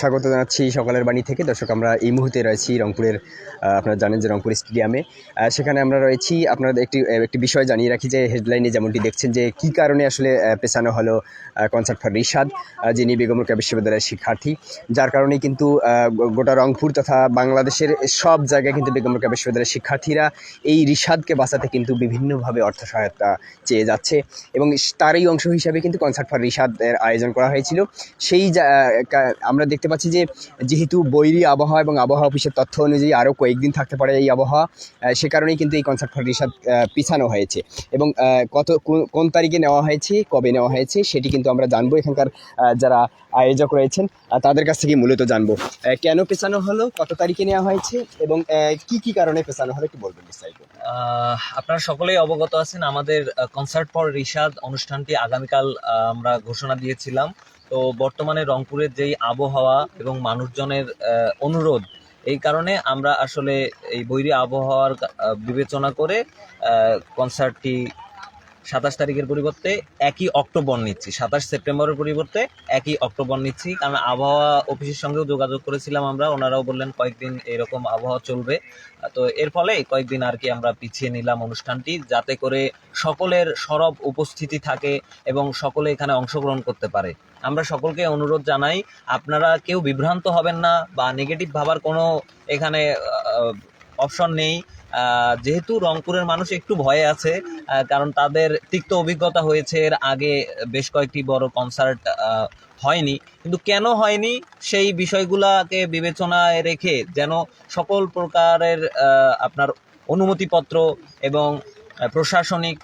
স্বাগত জানাচ্ছি সকালের বাণী থেকে। দর্শক, আমরা এই মুহূর্তে রয়েছি রংপুরের আপনারা জানেন যে রংপুর স্টেডিয়ামে। সেখানে আমরা রয়েছি। আপনাদের একটি একটি বিষয় জানিয়ে রাখি যে হেডলাইনে যেমনটি দেখছেন যে কি কারণে আসলে পেছানো হলো কনসার্ট ফর রিশাদ যিনি বেগমরকা বিশ্ববিদ্যালয়ের শিক্ষার্থী। যার কারণে কিন্তু গোটা রংপুর তথা বাংলাদেশের সব জায়গায় কিন্তু বেগমরকা বিশ্ববিদ্যালয়ের শিক্ষার্থীরা এই রিশাদকে বাঁচাতে কিন্তু বিভিন্নভাবে অর্থ সহায়তা চেয়ে যাচ্ছে। এবং তারই অংশ হিসাবে কিন্তু কনসার্ট ফর রিশাদ এর আয়োজন করা হয়েছিল। সেই আমরা দেখতে পাচ্ছি যে যেহেতু বৈরী আবহাওয়া এবং আবহাওয়া অফিসের তথ্য অনুযায়ী আরও কয়েকদিন থাকতে পারে এই আবহাওয়া সে কারণেই কিন্তু এই কনসার্ট আহ, পিছানো হয়েছে। এবং কত কোন- তারিখে নেওয়া হয়েছে কবে নেওয়া হয়েছে সেটি কিন্তু আমরা জানব। এখানকার যারা আয়োজক রয়েছেন তাদের কাছ থেকে মূলত জানব। কেন পেছানো হলো কত তারিখে নেওয়া হয়েছে এবং কি কি কারণে পেছানো হলো একটু বলবেন বিস্তারিত। আপনারা সকলেই অবগত আছেন আমাদের কনসার্ট ফর রিসাদ অনুষ্ঠানটি আগামীকাল আমরা ঘোষণা দিয়েছিলাম। তো বর্তমানে রংপুরের যেই আবহাওয়া এবং মানুষজনের অনুরোধ, এই কারণে আমরা আসলে এই বৈরী আবহাওয়ার বিবেচনা করে কনসার্টটি সাতাশ তারিখের পরিবর্তে একই অক্টোবর নিচ্ছি। সাতাশ সেপ্টেম্বরের পরিবর্তে একই অক্টোবর নিচ্ছি। কারণ আবহাওয়া অফিসের সঙ্গেও যোগাযোগ করেছিলাম আমরা। ওনারাও বললেন, কয়েকদিন এরকম আবহাওয়া চলবে। তো এর ফলে কয়েকদিন আর কি আমরা পিছিয়ে নিলাম অনুষ্ঠানটি, যাতে করে সকলের সরব উপস্থিতি থাকে এবং সকলে এখানে অংশগ্রহণ করতে পারে। আমরা সকলকে অনুরোধ জানাই, আপনারা কেউ বিভ্রান্ত হবেন না বা নেগেটিভ ভাবার কোনো এখানে অপশন নেই। যেহেতু রংপুরের মানুষ একটু ভয়ে আছে কারণ তাদের তিক্ত অভিজ্ঞতা হয়েছে, এর আগে বেশ কয়েকটি বড় কনসার্ট হয়নি। কিন্তু কেন হয়নি সেই বিষয়গুলোকে বিবেচনায় রেখে যেন সকল প্রকারের আপনার অনুমতিপত্র এবং প্রশাসনিক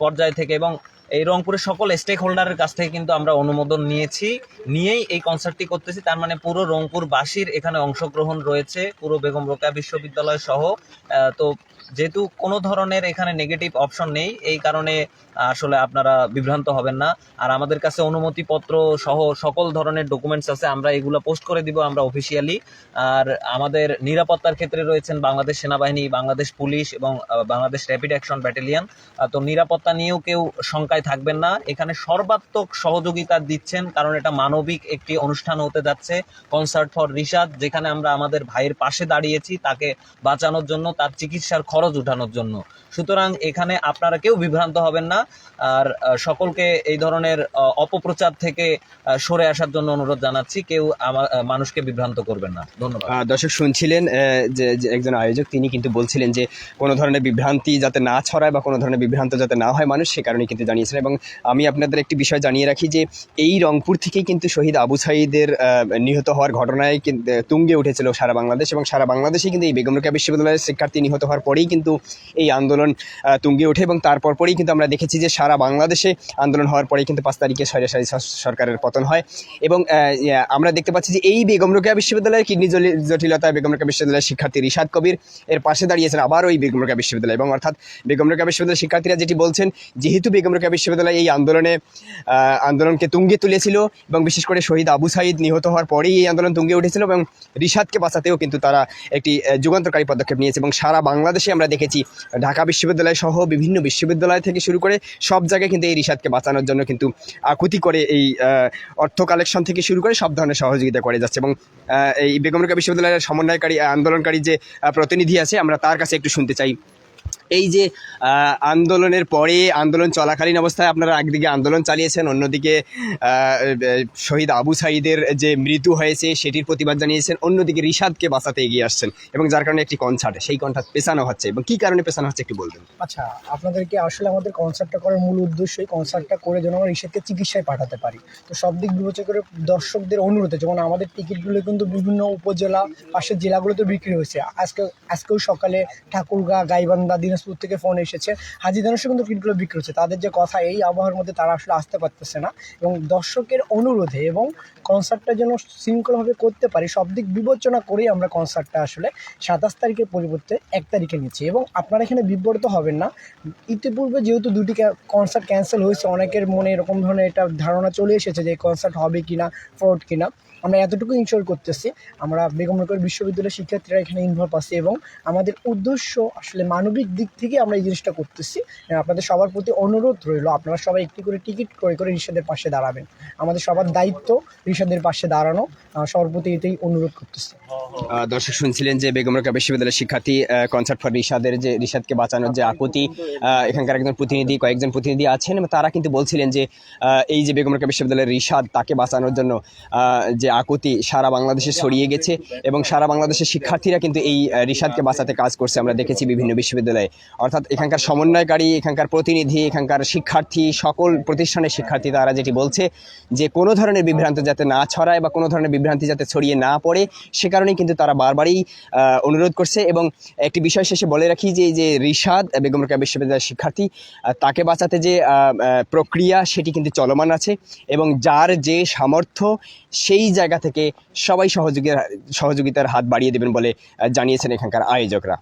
পর্যায় থেকে এবং এই রংপুরের সকল স্টেক হোল্ডারের কাছ থেকে কিন্তু আমরা অনুমোদন নিয়েছি। নিয়েই এই কনসার্টটি করতেছি। তার মানে পুরো রংপুরবাসীর এখানে অংশগ্রহণ রয়েছে। পুরো বেগম রোকেয়া বিশ্ববিদ্যালয় সহ। তো যেহেতু কোনো ধরনের এখানে নেগেটিভ অপশন নেই, এই কারণে আসলে আপনারা বিভ্রান্ত হবেন না। আর আমাদের কাছে অনুমতিপত্র সহ সকল ধরনের ডকুমেন্টস আছে, আমরা এগুলো পোস্ট করে দিব আমরা অফিসিয়ালি আর আমাদের নিরাপত্তার ক্ষেত্রে রয়েছেন বাংলাদেশ সেনাবাহিনী, বাংলাদেশ পুলিশ এবং বাংলাদেশ র্যাপিড অ্যাকশন ব্যাটালিয়ন তো নিরাপত্তা নিয়েও কেউ শঙ্কায় থাকবেন না। এখানে সর্বাত্মক সহযোগিতা দিচ্ছেন, কারণ এটা মানবিক একটি অনুষ্ঠান হতে যাচ্ছে কনসার্ট ফর রিশাদ যেখানে আমরা আমাদের ভাইয়ের পাশে দাঁড়িয়েছি, তাকে বাঁচানোর জন্য, তার চিকিৎসার খরচ উঠানোর জন্য। সুতরাং এখানে আপনারা কেউ বিভ্রান্ত হবেন না, আর সকলকে এই ধরনের অপপ্রচার থেকে সরে আসার জন্য অনুরোধ জানাচ্ছি, কেউ আমার মানুষকে বিভ্রান্ত করবেন না। ধন্যবাদ। দর্শক শুনছিলেন যে একজন আয়োজক, তিনি কিন্তু বলছিলেন যে, কোনো ধরনের বিভ্রান্তি যাতে না ছড়ায় বা কোনো ধরনের বিভ্রান্ত যাতে না হয় মানুষ, সে কারণে কিন্তু জানিয়েছেন এবং আমি আপনাদের একটি বিষয় জানিয়ে রাখি যে এই রংপুর থেকেই কিন্তু শহীদ আবু সাইদের নিহত হওয়ার ঘটনায় তুঙ্গে উঠেছিল সারা বাংলাদেশ এবং সারা বাংলাদেশেই কিন্তু এই বেগম রোকেয়া বিশ্ববিদ্যালয়ের শিক্ষার্থী নিহত হওয়ার পরেই কিন্তু এই আন্দোলন তুঙ্গে ওঠে এবং তারপর পরেই কিন্তু আমরা দেখেছি যে সারা বাংলাদেশে আন্দোলন হওয়ার পরেই কিন্তু পাঁচ তারিখে সরাসরি সরকারের পতন হয় এবং আমরা দেখতে পাচ্ছি যে এই বেগম রোকেয়া বিশ্ববিদ্যালয়ের কিডনি জটিলতায় বেগম রোকেয়া বিশ্ববিদ্যালয়ের শিক্ষার্থী রিশাদ কবির এর পাশে দাঁড়িয়েছেন আবার ওই বেগম রোকেয়া বিশ্ববিদ্যালয় এবং অর্থাৎ বেগম রোকেয়া বিশ্ববিদ্যালয়ের শিক্ষার্থীরা যেটি বলছেন, যেহেতু বেগম রোকেয়া বিশ্ববিদ্যালয় এই আন্দোলনে আন্দোলনকে তুঙ্গে তুলেছিল এবং বিশেষ করে শহীদ আবু সাইদ নিহত হওয়ার পরেই এই আন্দোলন তুঙ্গে উঠেছিল এবং রিশাদকে বাঁচাতেও কিন্তু তারা একটি যুগান্তকারী পদক্ষেপ নিয়েছে এবং সারা বাংলাদেশে আমরা দেখেছি, ঢাকা বিশ্ববিদ্যালয় সহ বিভিন্ন বিশ্ববিদ্যালয় থেকে শুরু করে সব জায়গায় কিন্তু এই রিশাদকে বাঁচানোর জন্য কিন্তু আকুতি করে এই অর্থ কালেকশন থেকে শুরু করে সব ধরনের সহযোগিতা করে যাচ্ছে এবং এই বেগম রোকেয়া বিশ্ববিদ্যালয়ের সমন্বয়কারী আন্দোলনকারী যে প্রতিনিধি আছে, আমরা তার কাছে একটু শুনতে চাই। এই যে আন্দোলনের পরে আন্দোলন চলাকালীন অবস্থায় আপনারা একদিকে আন্দোলন চালিয়েছেন, অন্যদিকে শহীদ আবু সাইদের যে মৃত্যু হয়েছে সেটির প্রতিবাদ জানিয়েছেন, অন্যদিকে রিশাদকে বাঁচাতে এগিয়ে আসছেন এবং যার কারণে একটি কনসার্ট সেই কনসার্ট পেছানো হচ্ছে এবং কী কারণে পেছানো হচ্ছে একটু বলবেন? আচ্ছা আপনাদেরকে আসলে আমাদের কনসার্টটা করার মূল উদ্দেশ্যই কনসার্টটা করে যেন আমরা রিসেটকে চিকিৎসায় পাঠাতে পারি। তো সব দিক বিবেচনা করে দর্শকদের অনুরোধে, যেমন আমাদের টিকিটগুলো কিন্তু বিভিন্ন উপজেলা, পাশের জেলাগুলোতে বিক্রি হয়েছে। আজকে, আজকেও সকালে ঠাকুরগা, গাইবান্ধা দিনাজপুর থেকে ফোন এসেছে। হাজিদানসে কিন্তু টিকিটগুলো বিক্রি হচ্ছে। তাদের যে কথা, এই আবহাওয়ার মধ্যে তারা আসলে আসতে পারতেছে না। এবং দর্শকের অনুরোধে এবং কনসার্টটা যেন শৃঙ্খলভাবে করতে পারি, সব দিক বিবেচনা করেই আমরা কনসার্টটা আসলে সাতাশ তারিখের পরিবর্তে এক তারিখে নিচ্ছি। এবং আপনারা এখানে বিব্রত হবেন না। ইতিপূর্বে যেহেতু দুটি কনসার্ট ক্যান্সেল হয়েছে, অনেকের মনে এরকম ধরনের এটা ধারণা চলে এসেছে যে কনসার্ট হবে কিনা ফ্রড কিনা। আমরা এতটুকু ইনশোর করতেছি, আমরা বেগম রোকেয়া বিশ্ববিদ্যালয়ের শিক্ষার্থীরা এখানে ইনভলভ আছি এবং আমাদের উদ্দেশ্য আসলে মানবিক দিক থেকে আমরা এই জিনিসটা করতেছি। আপনাদের সবার প্রতি অনুরোধ রইল, আপনারা সবাই একটি করে টিকিট করে করে রিসাদের পাশে দাঁড়াবেন। আমাদের সবার দায়িত্ব রিসাদের পাশে দাঁড়ানো সবার প্রতি এটাই অনুরোধ করতেছি। দর্শক শুনছিলেন যে বেগম বিশ্ববিদ্যালয়ের শিক্ষার্থী কনসার্ট ফর রিশাদের যে, রিশাদকে বাঁচানোর যে আকুতি এখানকার একজন প্রতিনিধি, কয়েকজন প্রতিনিধি আছেন, তারা কিন্তু বলছিলেন যে এই যে বেগম বিশ্ববিদ্যালয়ের রিশাদ তাকে বাঁচানোর জন্য যে আকুতি সারা বাংলাদেশে ছড়িয়ে গেছে এবং সারা বাংলাদেশের শিক্ষার্থীরা কিন্তু এই রিশাদকে বাঁচাতে কাজ করছে। আমরা দেখেছি বিভিন্ন বিশ্ববিদ্যালয়ে। অর্থাৎ এখানকার সমন্বয়কারী এখানকার প্রতিনিধি এখানকার শিক্ষার্থী সকল প্রতিষ্ঠানের শিক্ষার্থী তারা যেটি বলছে যে কোনো ধরনের বিভ্রান্ত যাতে না ছড়ায় বা কোনো ধরনের বিভ্রান্তি যাতে ছড়িয়ে না পড়ে সে কারণেই কিন্তু তারা বারবারই অনুরোধ করছে এবং একটি বিষয় শেষে বলে রাখি যে এই যে রিশাদ বেগম রোকেয়া বিশ্ববিদ্যালয়ের শিক্ষার্থী তাকে বাঁচাতে যে প্রক্রিয়া সেটি কিন্তু চলমান আছে এবং যার যে সামর্থ্য সেই জায়গা থেকে সবাই সহযোগী সহযোগিতার হাত বাড়িয়ে দেবেন বলে জানিয়েছেন এখানকার আয়োজকরা।